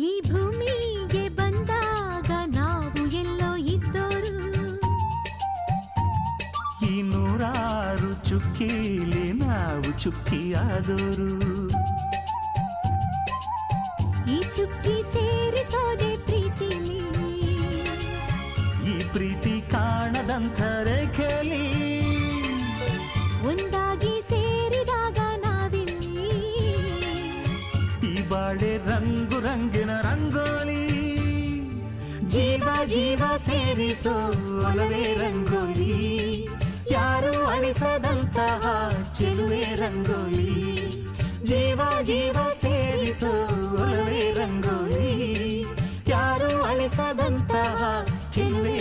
ಈ ಭೂಮಿಗೆ ಬಂದಾಗ ನಾವು ಎಲ್ಲೋ ಇದ್ದೋರು ಈ ನೂರಾರು ಚುಕ್ಕಿಲಿ ನಾವು ಚುಕ್ಕಿಯಾದವರು ಈ ಚುಕ್ಕಿ ಸೇರಿಸೋದೆ ಪ್ರೀತಿಲಿ ಈ ಪ್ರೀತಿ ಕಾಣದಂಥ ರೇಖೆಲಿ వాడే రంగు రంగిన రంగోలి జీవ జీవ ಸೇರಿಸೋ ಒಲವೇ ರಂಗೋಲಿ ಯಾರು ಅಳಿಸದಂತಹ ಚೆಲುವೆ ರಂಗೋಲಿ ಜೀವ ಜೀವ ಸೇರಿಸೋ ಒಲವೇ ರಂಗೋಲಿ ಯಾರು ಅಳಿಸದಂತಹ ಚೆಲುವೆ